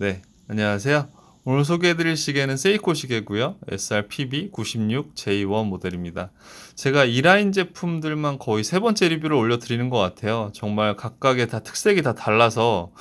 네, 안녕하세요. 오늘 소개해드릴 시계는 세이코 시계고요. SRPB 96J1 모델입니다. 제가 이 라인 제품들만 거의 세 번째 리뷰를 올려드리는 것 같아요. 정말 각각의 다 특색이 다 달라서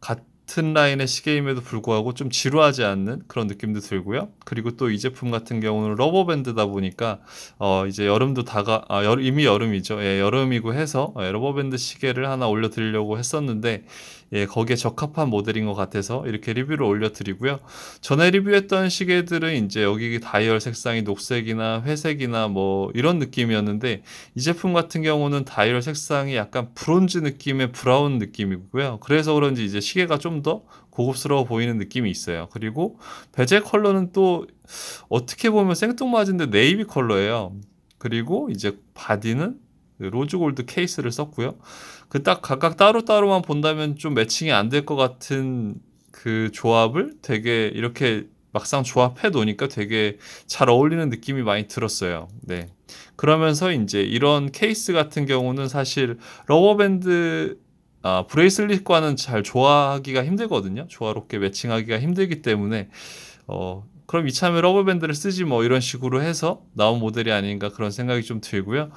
같은 라인의 시계임에도 불구하고 좀 지루하지 않는 그런 느낌도 들고요. 그리고 또 이 제품 같은 경우는 러버 밴드다 보니까 어 이제 여름도 다가 아 여, 이미 여름이죠. 예, 여름이고 해서 예, 러버 밴드 시계를 하나 올려드리려고 했었는데 예, 거기에 적합한 모델인 것 같아서 이렇게 리뷰를 올려드리고요. 전에 리뷰했던 시계들은 이제 여기 다이얼 색상이 녹색이나 회색이나 뭐 이런 느낌이었는데 이 제품 같은 경우는 다이얼 색상이 약간 브론즈 느낌의 브라운 느낌이고요. 그래서 그런지 이제 시계가 좀 더 고급스러워 보이는 느낌이 있어요. 그리고 베젤 컬러는 또 어떻게 보면 생뚱맞은데 네이비 컬러예요. 그리고 이제 바디는 로즈 골드 케이스를 썼고요. 그 딱 각각 따로따로만 본다면 좀 매칭이 안 될 것 같은 그 조합을 되게 이렇게 막상 조합해 놓으니까 되게 잘 어울리는 느낌이 많이 들었어요. 네. 그러면서 이제 이런 케이스 같은 경우는 사실 러버밴드 아, 브레이슬릿과는 잘 조화하기가 힘들거든요. 조화롭게 매칭하기가 힘들기 때문에 어, 그럼 이참에 러버밴드를 쓰지 뭐 이런 식으로 해서 나온 모델이 아닌가 그런 생각이 좀 들고요.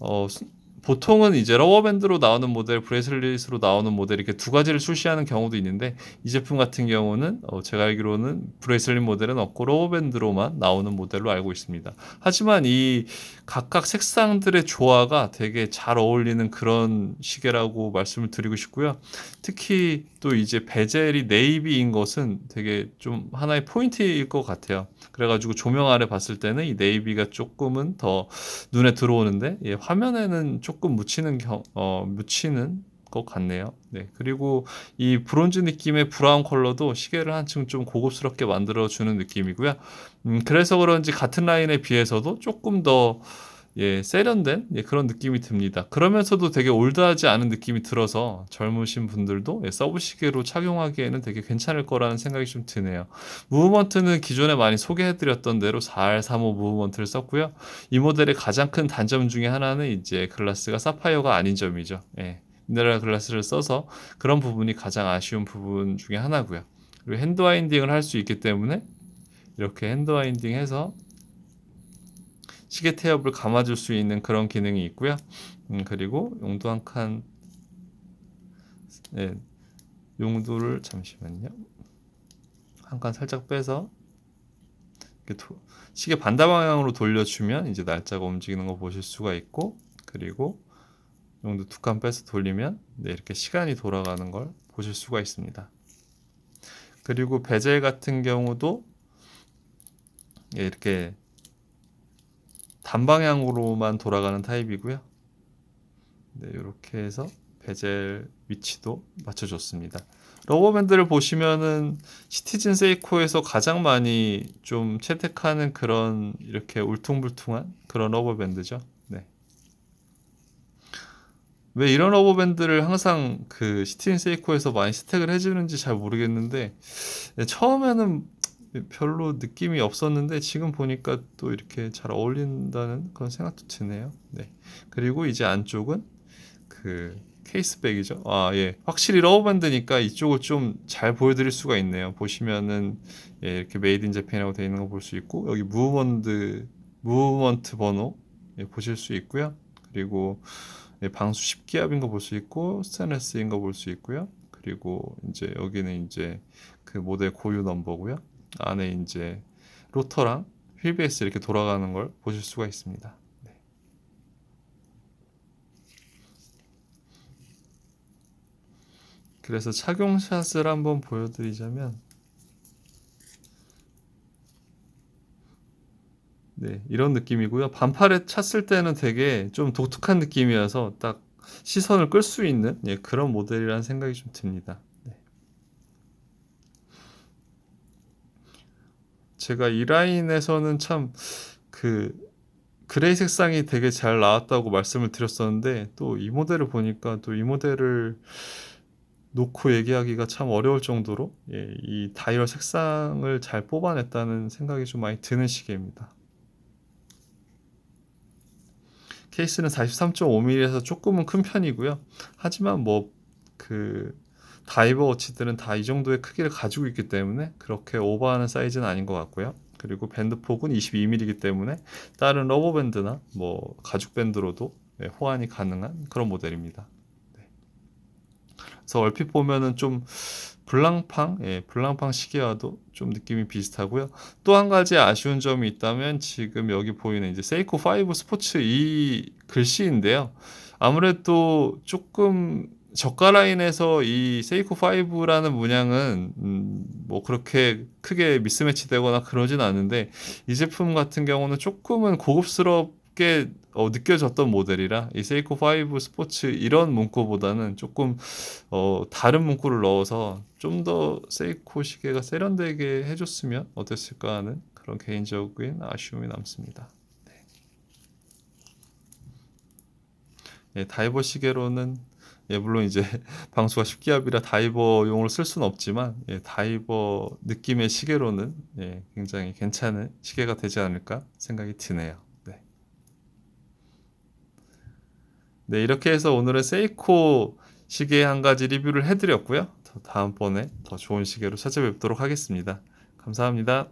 어, 수- 보통은 이제 러버밴드로 나오는 모델, 브레이슬릿으로 나오는 모델 이렇게 두 가지를 출시하는 경우도 있는데 이 제품 같은 경우는 어, 제가 알기로는 브레이슬릿 모델은 없고 러버밴드로만 나오는 모델로 알고 있습니다. 하지만 이 각각 색상들의 조화가 되게 잘 어울리는 그런 시계라고 말씀을 드리고 싶고요. 특히 또 이제 베젤이 네이비인 것은 되게 좀 하나의 포인트일 것 같아요. 그래가지고 조명 아래 봤을 때는 이 네이비가 조금은 더 눈에 들어오는데 예, 화면에는 조금 묻히는 경, 어, 묻히는 것 같네요. 네. 그리고 이 브론즈 느낌의 브라운 컬러도 시계를 한층 좀 고급스럽게 만들어 주는 느낌이고요. 음, 그래서 그런지 같은 라인에 비해서도 조금 더 예, 세련된 예, 그런 느낌이 듭니다. 그러면서도 되게 올드하지 않은 느낌이 들어서 젊으신 분들도 예, 서브 시계로 착용하기에는 되게 괜찮을 거라는 생각이 좀 드네요. 무브먼트는 기존에 많이 소개해드렸던 대로 4135 무브먼트를 썼고요. 이 모델의 가장 큰 단점 중에 하나는 이제 글라스가 사파이어가 아닌 점이죠. 예, 미네랄 글라스를 써서 그런 부분이 가장 아쉬운 부분 중에 하나고요. 그리고 핸드 와인딩을 할 수 있기 때문에 이렇게 핸드 와인딩 해서 시계 태엽을 감아줄 수 있는 그런 기능이 있고요. 음, 그리고 용도 한 칸, 네, 용도를 잠시만요. 한 칸 살짝 빼서 도- 시계 반대 방향으로 돌려주면 이제 날짜가 움직이는 거 보실 수가 있고, 그리고 용도 두 칸 빼서 돌리면 네, 이렇게 시간이 돌아가는 걸 보실 수가 있습니다. 그리고 베젤 같은 경우도 예, 이렇게 단방향으로만 돌아가는 타입이고요. 네, 이렇게 해서 베젤 위치도 맞춰줬습니다. 러버밴드를 보시면은 시티즌 세이코에서 가장 많이 좀 채택하는 그런 이렇게 울퉁불퉁한 그런 러버밴드죠. 네. 왜 이런 러버밴드를 항상 그 시티즌 세이코에서 많이 스택을 해주는지 잘 모르겠는데 네, 처음에는 별로 느낌이 없었는데 지금 보니까 또 이렇게 잘 어울린다는 그런 생각도 드네요. 네. 그리고 이제 안쪽은 그 케이스백이죠. 아, 예. 확실히 러버밴드니까 이쪽을 좀 잘 보여드릴 수가 있네요. 보시면은 예, 이렇게 메이드 인 재팬이라고 되어 있는 거 볼 수 있고 여기 무브먼트 무브먼트 번호 예, 보실 수 있고요. 그리고 예, 방수 10기압인 거 볼 수 있고 스테인레스인 거 볼 수 있고요. 그리고 이제 여기는 이제 그 모델 고유 넘버고요. 안에 이제 로터랑 휠베이스 이렇게 돌아가는 걸 보실 수가 있습니다. 네. 그래서 착용샷을 한번 보여드리자면 네, 이런 느낌이고요. 반팔에 찼을 때는 되게 좀 독특한 느낌이어서 딱 시선을 끌 수 있는 예, 그런 모델이라는 생각이 좀 듭니다. 제가 이 라인에서는 참 그 그레이 색상이 되게 잘 나왔다고 말씀을 드렸었는데 또 이 모델을 보니까 또 이 모델을 놓고 얘기하기가 참 어려울 정도로 예, 이 다이얼 색상을 잘 뽑아냈다는 생각이 좀 많이 드는 시계입니다. 케이스는 43.5mm에서 조금은 큰 편이고요. 하지만 뭐 그 다이버 워치들은 다 이 정도의 크기를 가지고 있기 때문에 그렇게 오버하는 사이즈는 아닌 것 같고요. 그리고 밴드 폭은 22mm이기 때문에 다른 러버 밴드나 뭐 가죽 밴드로도 예, 호환이 가능한 그런 모델입니다. 네. 그래서 얼핏 보면은 좀 블랑팡, 예, 블랑팡 시계와도 좀 느낌이 비슷하고요. 또 한 가지 아쉬운 점이 있다면 지금 여기 보이는 이제 세이코 5 스포츠 이 글씨인데요. 아무래도 조금 저가 라인에서 이 세이코 5라는 문양은 음, 뭐 그렇게 크게 미스매치 되거나 그러진 않은데 이 제품 같은 경우는 조금은 고급스럽게 어, 느껴졌던 모델이라 이 세이코 5 스포츠 이런 문구보다는 조금 어, 다른 문구를 넣어서 좀 더 세이코 시계가 세련되게 해줬으면 어땠을까 하는 그런 개인적인 아쉬움이 남습니다. 예, 다이버 시계로는 예, 물론 이제 방수가 10기압이라 다이버용으로 쓸 수는 없지만 예, 다이버 느낌의 시계로는 예, 굉장히 괜찮은 시계가 되지 않을까 생각이 드네요. 네. 네, 이렇게 해서 오늘은 세이코 시계 한 가지 리뷰를 해드렸고요. 더 다음번에 더 좋은 시계로 찾아뵙도록 하겠습니다. 감사합니다.